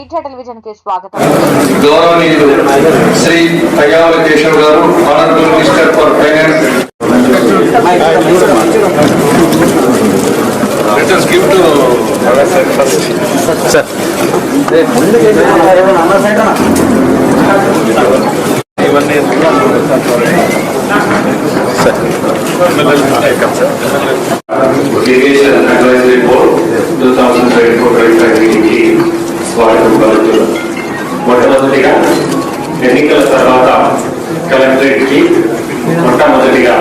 Media టెలివిజన్కి స్వాగతం. గౌరవనీయులు శ్రీ పయ్యావుల కేశవ్ గారు honourable minister for finance. Let us స్వాగతం పలుకుతున్నాం మొట్టమొదటిగా ఎన్నికల తర్వాత కలెక్టరేట్కి మొట్టమొదటిగా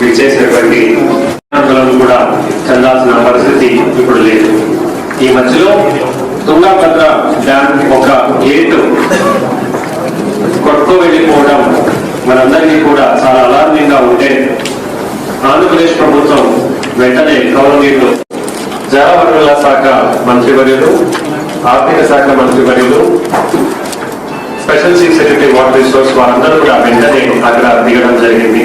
విచ్చేసినటువంటి అధికారులను కూడా చెందాల్సిన పరిస్థితి ఇప్పుడు లేదు. ఈ మధ్యలో తుంగభద్ర డ్యామ్ ఒక గేటు కొట్టుకు వెళ్ళిపోవడం మనందరికీ కూడా చాలా అలార్మింగ్గా ఉంటే ఆంధ్రప్రదేశ్ ప్రభుత్వం వెంటనే గౌరవనీయులు జలవనరుల శాఖ మంత్రివర్యులు ఆర్థిక శాఖ మంత్రివర్యులు special chief secretary water resource వారందరూ కూడా వెంటనే అక్కడ దిగడం జరిగింది.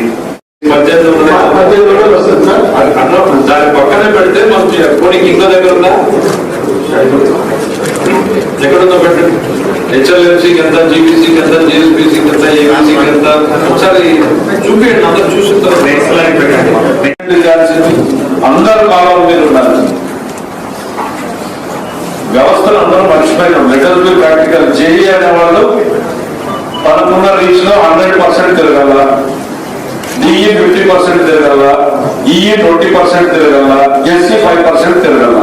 దాని పక్కనే పెడితే మనకి పోనీ ఇంకో దగ్గర ఉందా? ఎక్కడుందో పెట్టండి. హెచ్ఎల్ఎంసీకి ఎంత జీబీసీకి ఎంత జిఎస్బీసీకి ఎంత ఏబీసీకి ఎంత ఒకసారి చూపించండి అందరు చూసిన తర్వాత నెక్స్ట్ లైన్ పెట్టండి చేయాల్సింది అందరూ కాలం మీద ఉండాలి వ్యవస్థను అందరూ మర్చిపోయినాం లెటర్ బి ప్రాక్టికల్ జేఈ అనే వాళ్ళు తనకున్న రీచ్లో హండ్రెడ్ పర్సెంట్ తిరగల డిఈ ఫిఫ్టీ పర్సెంట్ తిరగల ఈఈ ట్వంటీ పర్సెంట్ తిరగల ఎస్సీ ఫైవ్ పర్సెంట్ తిరగల.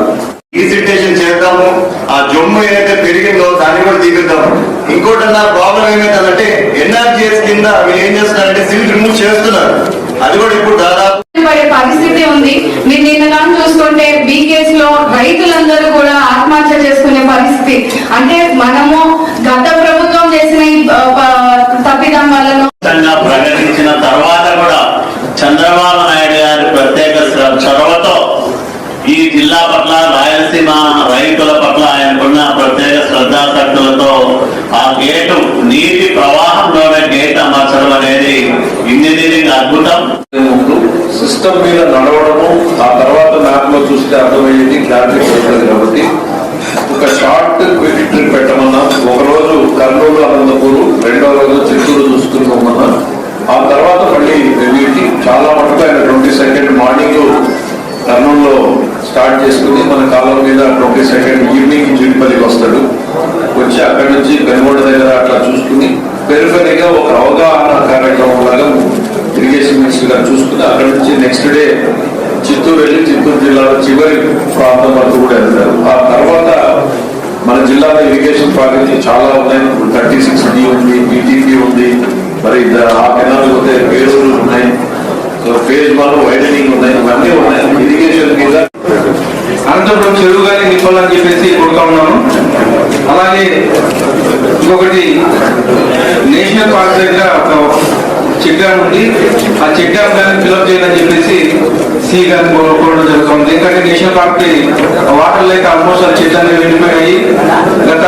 రీసిటేషన్ చేద్దాము. ఆ జమ్ము ఏదైతే పెరిగిందో దాన్ని కూడా తీపిద్దాము. ఇంకోటి నా ప్రాబ్లం ఏమైందంటే ఎన్ఆర్జిఎస్ కింద వీళ్ళు ఏం చేస్తున్నారంటే సిల్ రిమూవ్ చేస్తున్నారు. అది కూడా ఇప్పుడు దాదాపు పరిస్థితి ఉంది. మీరు నిన్న చూసుకుంటే బీకేస్లో రైతులందరూ కూడా ఆత్మహత్య చేసుకునే పరిస్థితి. అంటే మనము గత ప్రభుత్వం చేసిన తప్పిదం ఖచ్చితంగా ప్రకటించిన తర్వాత కూడా చంద్రబాబు నాయుడు గారి ప్రత్యేక చొరవతో ఈ జిల్లా పట్ల రాయలసీమ రైతుల పట్ల ఆయనకున్న ప్రత్యేక శ్రద్ధాశక్తులతో ఆ గేటు నీటి ప్రవాహంలోనే గేట్ అమర్చడం అనేది ఇంజనీరింగ్ అద్భుతం. సిస్టమ్ మీద నడవడము ఆ తర్వాత మ్యాప్లో చూస్తే అర్థమయ్యేది క్లారిటీ కాబట్టి స్టార్ట్ చేసుకుని మన కాలం మీద ట్వంటీ సెకండ్ ఈవినింగ్ జీడిపల్లికి వస్తాడు. వచ్చి అక్కడి నుంచి పెనుగోడ దగ్గర అట్లా చూసుకుని పెరిఫెరీగా ఒక అవగాహన కార్యక్రమం లాగా ఇరిగేషన్ మినిస్టర్ గారు చూసుకుని అక్కడ నుంచి నెక్స్ట్ డే చిత్తూరు వెళ్ళి చిత్తూరు జిల్లాలో చివరి ప్రాంతం వరకు కూడా వెళ్తారు. ఆ తర్వాత మన జిల్లాలో ఇరిగేషన్ ప్రాజెక్టులు చాలా ఉన్నాయి. థర్టీ సిక్స్ డి ఉంది బీటీపీ ఉంది మరి ఆ కెనాల్ పోతే వేరూరు ఉన్నాయి. సో ఫేజ్ వన్ వైడనింగ్ ఉన్నాయి ఇవన్నీ ఉన్నాయి. ఇరిగేషన్ మీద చెరువు గారి నింపాలని చెప్పేసి కోరుతా ఉన్నాను అలాగే ఇంకొకటి నేషనల్ పార్క్ దగ్గర ఒక చెక్ డ్యామ్ ఉంది. ఆ చెక్ డ్యామ్ దాన్ని ఫిల్అప్ చేయాలని చెప్పేసి సి గారిని కోరడం జరుగుతుంది. ఎందుకంటే నేషనల్ పార్క్ వాటర్ లేక ఆల్మోస్ట్ ఆ చెట్లన్నీ వెళ్ళిపోయాయి గత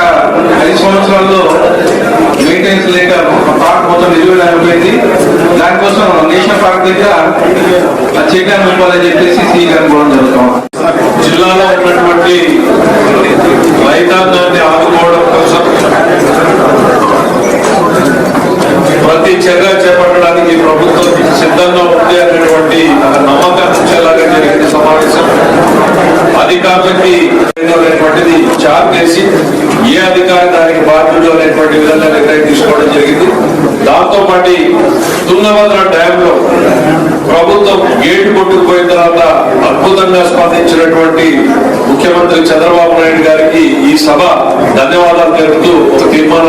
ఐదు సంవత్సరాల్లో మెయింటెనెన్స్ లేక పార్క్ మొత్తం నిలువలు పార్క్ దగ్గర ఆ నింపాలని చెప్పేసి జిల్లాలో ఉన్నటువంటి రైతాంగాన్ని ఆదుకోవడం కోసం ప్రతి చర్య చేపట్టడానికి ప్రభుత్వం సిద్ధంగా ఉంది అనేటువంటి నమ్మకం వచ్చేలాగా జరిగిన సమావేశం. అధికారులకి అధికారి దానికి బాధ్యుడు అనేటువంటి విధంగా నిర్ణయం తీసుకోవడం జరిగింది. దాంతో పాటు తుంగభద్ర డ్యామ్లో ప్రభుత్వం గేటు కొట్టుకుపోయిన తర్వాత అద్భుతంగా స్పందించినటువంటి ముఖ్యమంత్రి చంద్రబాబు నాయుడు గారికి ఈ సభ ధన్యవాదాలు తెలుపుతూ ఒక తీర్మానం